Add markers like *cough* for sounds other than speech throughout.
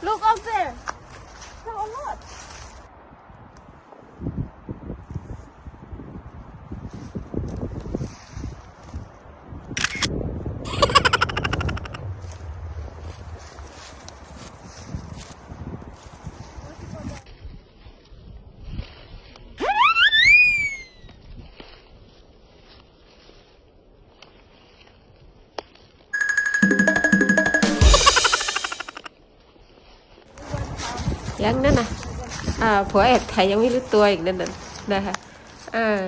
Look up there. So a lot. ยังนั่นนะอ่าผัวแอบถ่ายยังไม่รู้ตัวอีกนั่นน่ะนะคะอ่า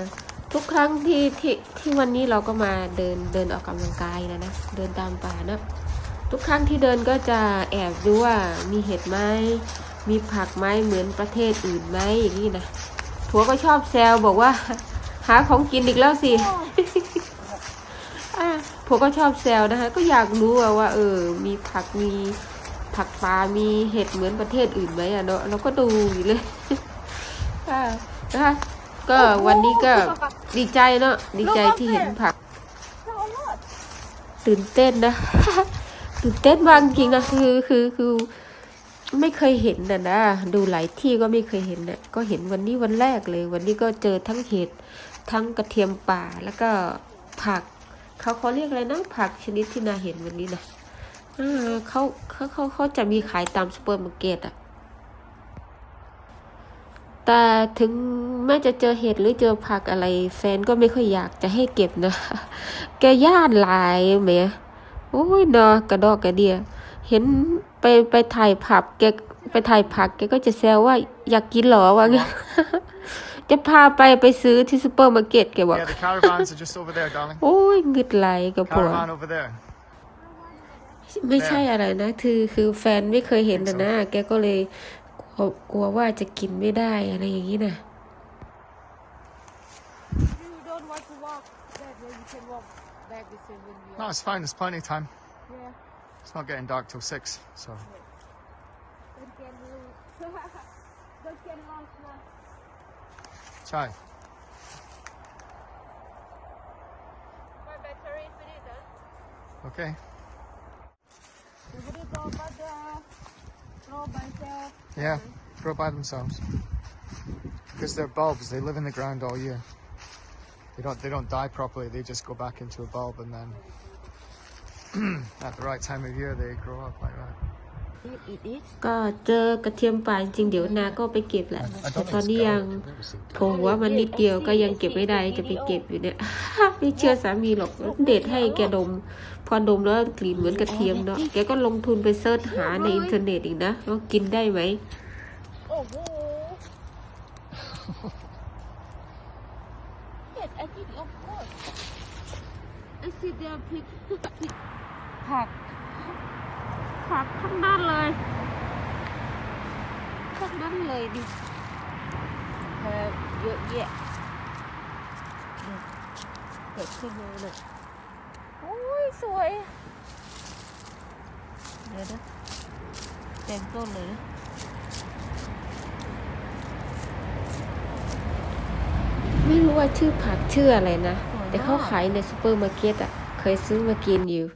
ทุกครั้งที่ที่ที่วันนี้เราก็มาเดินเดินออกกำลังกายนะนะเดินตามป่านะทุกครั้งที่เดินก็จะแอบดูว่ามีเห็ดไหมมีผักไหมเหมือนประเทศอื่นไหมอย่างนี้นะผัวก็ชอบแซวบอกว่า หาของกินอีกแล้วสิผัวก็ชอบแซวนะคะ ก็อยากรู้ว่าเออ มีผักมี ผักปลามีเห็ดเหมือนประเทศอื่นไหมอะเนาะเราก็ดูอยู่เลยอ่านะคะก็วันนี้ก็ดีใจเนาะดีใจที่เห็นผัก So a lot. ตื่นเต้นนะ ตื่นเต้นมากจริงนะคือคือคือไม่เคยเห็นนะนะดูหลายที่ก็ไม่เคยเห็นนะก็เห็นวันนี้วันแรกเลย วันนี้ก็เจอทั้งเห็ดทั้งกระเทียมป่าแล้วก็ผัก เขาเขาเรียกอะไรนะผักชนิดที่นาเห็นวันนี้นะอ่าเขา เขาเขาเขาจะมีขายตามซูเปอร์มาร์เก็ตอะแต่ถึงแม้จะเจอเห็ดหรือเจอผักอะไร แฟนก็ไม่ค่อยอยากจะให้เก็บนะ แกย่านหลายแหมโอ้ยเนาะกระดอกกระเดีย เห็นไปไปถ่ายผับแกไปถ่ายผักแกก็จะแซวว่าอยากกินเหรอวะเงี้ยจะพาไปไปซื้อที่ซูเปอร์มาร์เก็ตแกบอก Yeah, the caravans are just over there, darling. โอ้ยงึดไหลกับผัว Caravan over there. ไม่ใช่อะไรนะ คือคือแฟนไม่เคยเห็นนะนะแกก็เลยกลัวกลัวว่าจะกินไม่ได้อะไรอย่างนี้นะ You don't want to walk that way. You can walk back the same when we No, are. it's fine. There's plenty of time. Yeah. It's not getting dark till six, so Don't get loose. don't get lost now. chai. My battery finished. Huh? Okay. Yeah, grow by themselves. Because they're bulbs, they live in the ground all year. They don't they don't die properly. They just go back into a bulb and then *clears throat* at the right time of year they grow up like that. It is. ก็เจอกระเทียมป่าจริงๆเดี๋ยวนาก็ไปเก็บแหละแต่ตอนนี้ยังโผล่หัวมันนิดเดียวก็ยังเก็บไม่ได้จะไปเก็บอยู่เนี่ยไม่เชื่อสามีหรอกเด็ดให้แกดม พอดมแล้วกลิ่นเหมือนกระเทียมเนาะแกก็ลงทุนไปเสิร์ชหาในอินเทอร์เน็ตอีกนะว่ากินได้ไหม Oh, whoa. ผักทั้งนั้นเลยทั้งนั้นเลยดิเออเยอะแยะเกิดขึ้นมาเลยโอ้ยสวย เดี๋ยวนะเต็มต้นเลยนะไม่รู้ว่าชื่อผักชื่ออะไรนะ แต่เขาขายในซูเปอร์มาร์เก็ตอะ เคยซื้อมากินอยู่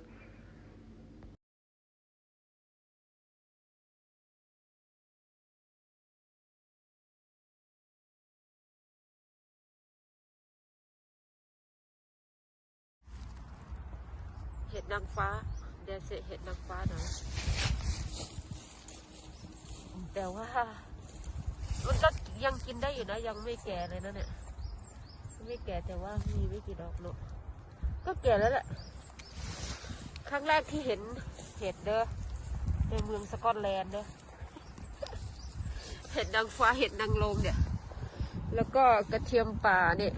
ดนางฟ้าเดี๋ยวเสร็จเห็ดนางฟ้าหน่อยแต่ว่า มันก็ยังกินได้อยู่นะ ยังไม่แก่เลยนะเนี่ย ไม่แก่แต่ว่ามีไม่กี่ดอกเนอะก็แก่แล้วแหละครั้งแรกที่เห็นเห็ดเด้อในเมืองสกอตแลนด์เด้อเห็ดนางฟ้าเห็ดนางลมเนี่ย แล้วก็กระเทียมป่าเนี่ย